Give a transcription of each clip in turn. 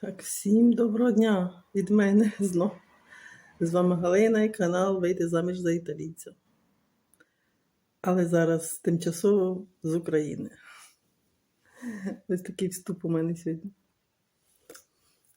Так, всім доброго дня від мене знов. З вами Галина і канал Вийти заміж за італійця. Але зараз тимчасово з України. Ось такий вступ у мене сьогодні.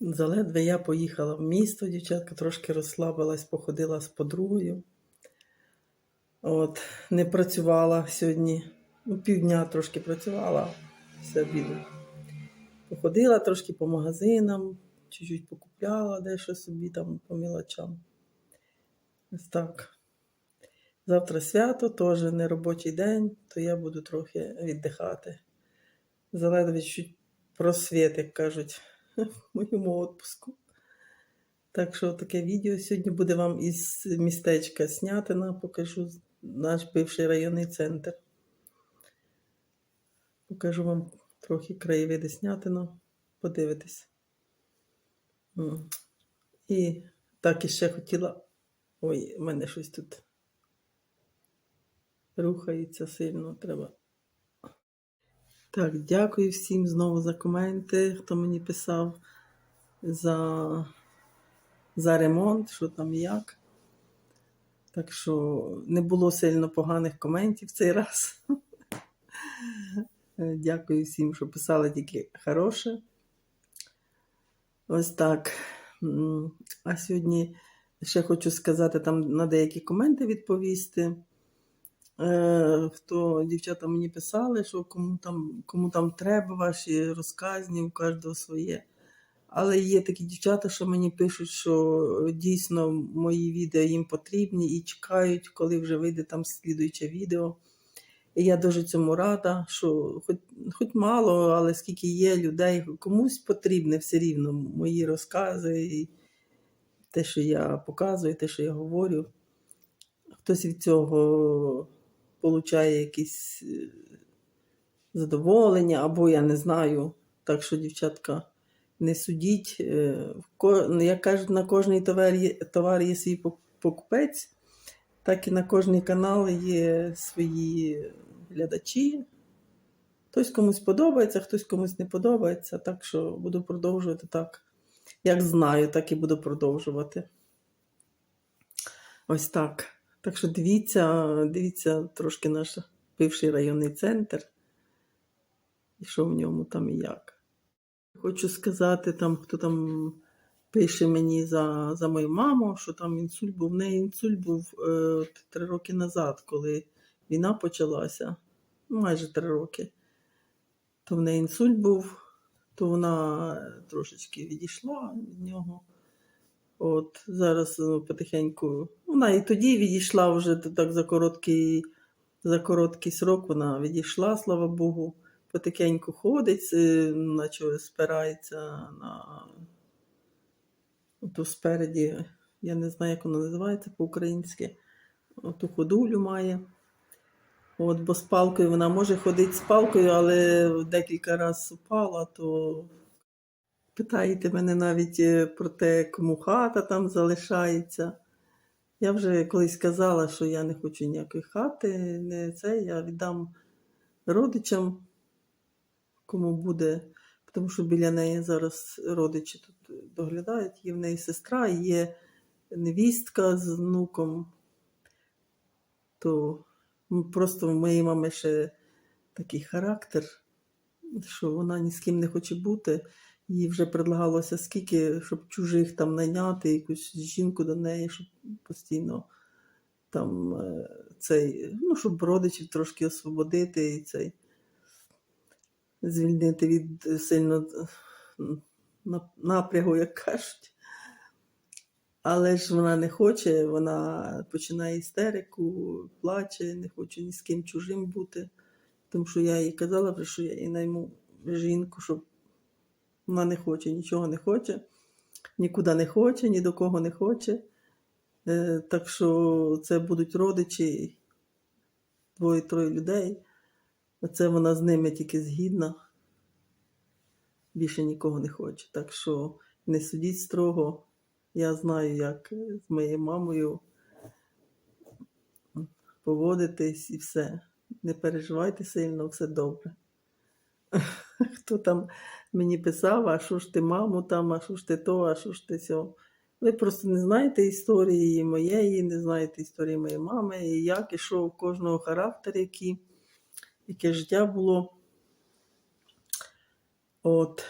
Заледве я поїхала в місто, дівчатка трошки розслабилась, походила з подругою. От, не працювала сьогодні. Ну, півдня трошки працювала після обіду. Походила трошки по магазинам, чуть-чуть покупляла дещо собі там по мілочам. Ось так. Завтра свято, теж не робочий день, то я буду трохи віддихати. Заледве чуть просвіт, як кажуть, в моєму відпуску. Так що таке відео сьогодні буде вам із містечка Снятина, покажу наш бивший районний центр. Покажу вам трохи краєвиди Снятина, подивитись. М. І так іще хотіла. Ой, в мене щось тут рухається сильно, треба. Так, дякую всім знову за коменти, хто мені писав за, за ремонт, що там і як. Так що не було сильно поганих коментів цей раз. Е, Дякую всім, що писали тільки хороше. Ось так. А сьогодні ще хочу сказати там на деякі коменти відповісти. Е, Хто дівчата мені писали, що кому там, кому там треба ваші розказні, у кожного своє. Але є такі дівчата, що мені пишуть, що дійсно мої відео їм потрібні і чекають, коли вже вийде там слідуюче відео. І я дуже цьому рада, що хоч, хоч мало, але скільки є людей, комусь потрібне все рівно мої розкази, і те, що я показую, те, що я говорю. Хтось від цього получає якісь е, задоволення, або я не знаю. Так що, дівчатка, не судіть. Е, Як кажуть, на кожний товар є, товар є свій покупець, так і на кожний канал є свої глядачі. Хтось комусь подобається, хтось комусь не подобається. Так що буду продовжувати так. Як знаю, так і буду продовжувати. Ось так. Так що дивіться, дивіться трошки наш бивший районний центр. І що в ньому там і як. Хочу сказати, там, хто там пише мені за, за мою маму, що там інсульт був. В неї інсульт був е, три роки назад, коли війна почалася. Ну, майже три роки. То в неї інсульт був, то вона трошечки відійшла від нього. От зараз ну, потихеньку. Вона і тоді відійшла вже так за короткий, за короткий срок. Вона відійшла, слава Богу. Потихеньку ходить, е, наче спирається на ту спереді, я не знаю, як воно називається по-українськи. Ту ходулю має. От, бо з палкою вона може ходити з палкою, але декілька разів упала, то питаєте мене навіть е, про те, кому хата там залишається. Я вже колись казала, що я не хочу ніякої хати, не це, я віддам родичам, кому буде, тому що біля неї зараз родичі тут доглядають, є в неї сестра, є невістка з внуком. То просто в моєї мами ще такий характер, що вона ні з ким не хоче бути. Їй вже предлагалося скільки, щоб чужих там найняти, якусь жінку до неї, щоб постійно там е, цей, ну, щоб родичів трошки освободити і цей звільнити від сильно напрягу, як кажуть. Але ж вона не хоче, вона починає істерику, плаче, не хоче ні з ким чужим бути. Тому що я їй казала, що я їй найму жінку, щоб вона не хоче, нічого не хоче, нікуди не хоче, ні до кого не хоче. Е, Так що це будуть родичі, двоє-троє людей. Оце вона з ними тільки згідна. Більше нікого не хоче. Так що не судіть строго. Я знаю, як е, з моєю мамою поводитись і все. Не переживайте сильно, все добре. Хто там мені писав, а що ж ти маму там, а що ж ти то, а що ж ти сьо. Ви просто не знаєте історії моєї, не знаєте історії моєї мами, і як і що у кожного характер, який, яке життя було. От.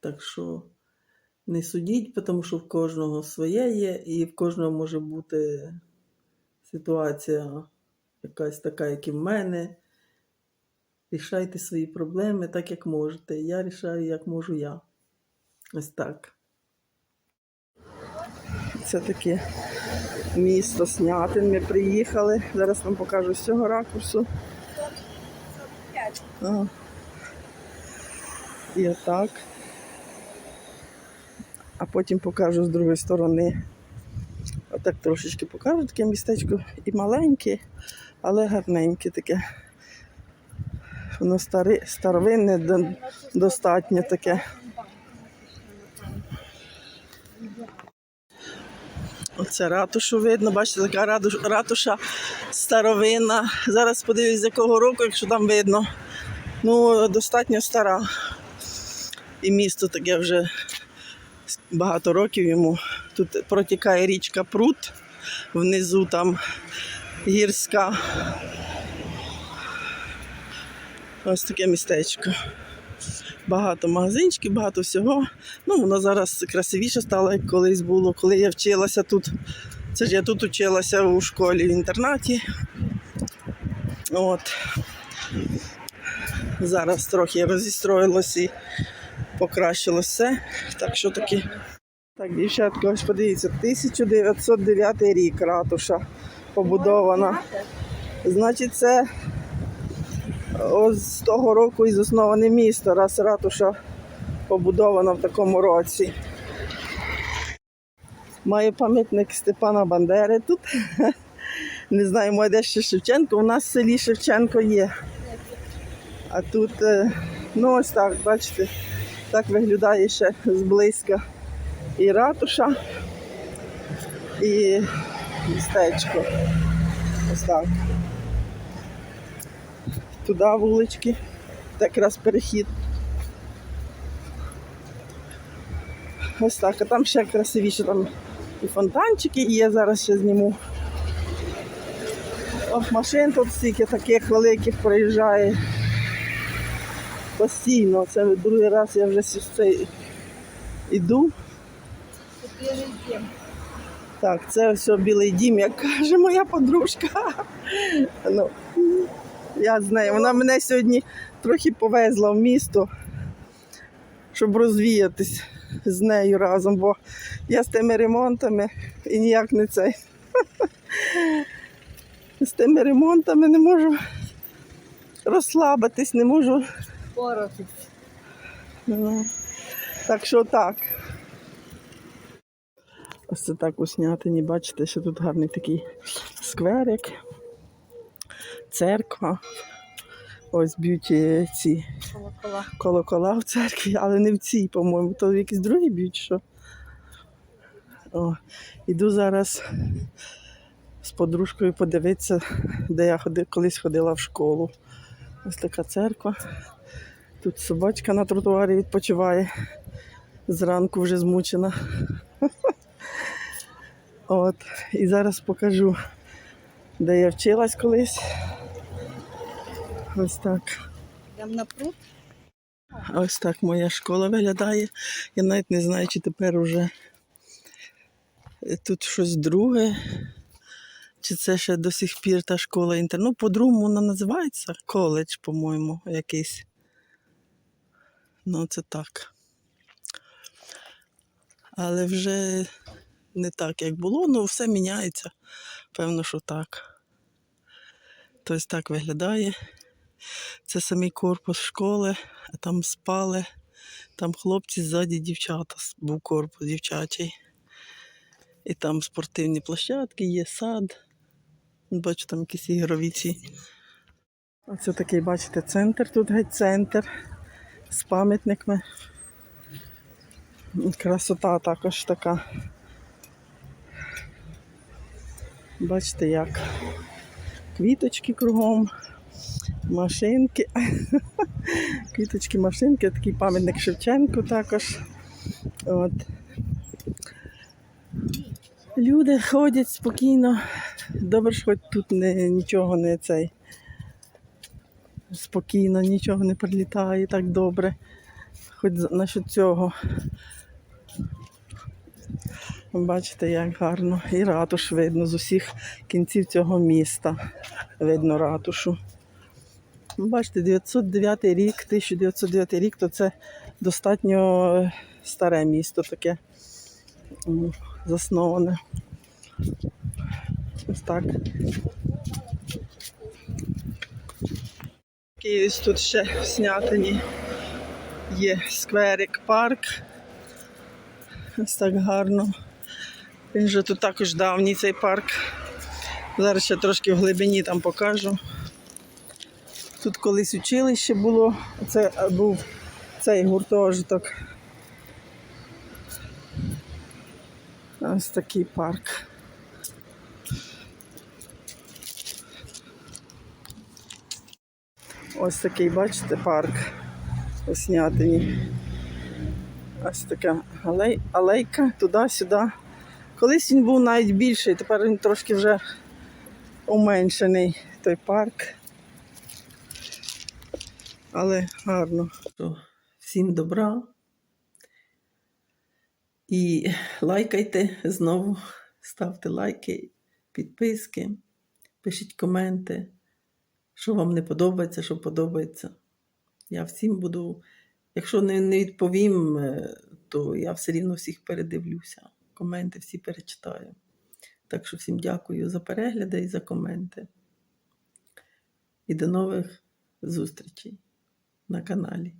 Так що не судіть, тому що в кожного своє є, і в кожного може бути ситуація якась така, як і в мене. Рішайте свої проблеми так, як можете. Я рішаю, як можу я. Ось так. Це таке місто Снятин. Ми приїхали. Зараз вам покажу з цього ракурсу. І отак. А потім покажу з другої сторони. Отак трошечки покажу таке містечко і маленьке, але гарненьке таке. Воно стари, старовинне, до- достатньо таке. Оце ратушу видно, бачите, така ратуша старовинна. Зараз подивлюсь, з якого року, якщо там видно. Ну, достатньо стара. І місто таке вже багато років йому. Тут протікає річка Прут, внизу там гірська. Ось таке містечко. Багато магазинчиків, багато всього. Ну, воно зараз красивіше стало, як колись було, коли я вчилася тут. Це ж я тут вчилася у школі в інтернаті. От. Зараз трохи розістроїлось і покращилось все. Так що таки. Так, дівчатка, ось подивіться, 1909 рік ратуша побудована. Значить, це ось з того року і засноване місто, раз ратуша побудована в такому році. Має пам'ятник Степана Бандери тут. Не знаю, може де ще Шевченко. У нас в селі Шевченко є. А тут, е, ну ось так, бачите, так виглядає ще зблизька і ратуша, і містечко. Ось так. Туди вулички. Так якраз перехід. Ось так, а там ще красивіше, там і фонтанчики, я зараз ще зніму. От машин тут стільки таких великих проїжджає. Постійно. Це другий раз я вже з цей іду. Так, це все білий дім, як каже моя подружка. Ну, я з нею. Вона мене сьогодні трохи повезла в місто, щоб розвіятись з нею разом, бо я з тими ремонтами і ніяк не цей. З тими ремонтами не можу розслабитись, не можу. Ну, Так що так. Ось це так у Снятині, бачите, що тут гарний такий скверик, церква. Ось б'ють ці Колокола. колокола в церкві, але не в цій, по-моєму, то якісь другі б'ють, що. О, іду зараз з подружкою подивитися, де я ходи, колись ходила в школу. Ось така церква. Тут собачка на тротуарі відпочиває. Зранку вже змучена. От. І зараз покажу, де я вчилась колись. Ось так. Йдемо на пруд. Ось так моя школа виглядає. Я навіть не знаю, чи тепер уже тут щось друге, чи це ще до сих пір та школа інтер. Ну, по-другому вона називається коледж, по-моєму, якийсь. Ну, це так. Але вже не так, як було, ну все міняється. Певно, що так. Тобто так виглядає. Це самий корпус школи, а там спали. Там хлопці ззаді дівчата, був корпус дівчачий. І там спортивні площадки, є сад. Бачу, там якісь ігрові ці. Оце такий, бачите, центр, тут геть центр з пам'ятниками. Красота також така. Бачите, як квіточки кругом, машинки. Квіточки, машинки, такий пам'ятник Шевченку також. От. Люди ходять спокійно. Добре, що хоч тут не, нічого не цей. Спокійно, нічого не прилітає так добре. Хоч насчет цього. Бачите, як гарно. І ратуш видно з усіх кінців цього міста. Видно ратушу. Бачите, 909 рік, 1909 рік, то це достатньо е, старе місто таке засноване. Ось так. Такий тут ще в Снятині є скверик, парк. Ось так гарно. Він же тут також давній цей парк. Зараз ще трошки в глибині там покажу. Тут колись училище було, це був цей гуртожиток. Ось такий парк. Ось такий, бачите, парк Снятині. Ось така алей, алейка туди-сюди. Колись він був навіть більший, тепер він трошки вже уменшений той парк. Але гарно. Всім добра. І лайкайте знову, ставте лайки, підписки, пишіть коменти, що вам не подобається, що подобається. Я всім буду, якщо не, не відповім, е, то я все рівно всіх передивлюся. Коменти всі перечитаю. Так що всім дякую за перегляди і за коменти. І до нових зустрічей на каналі.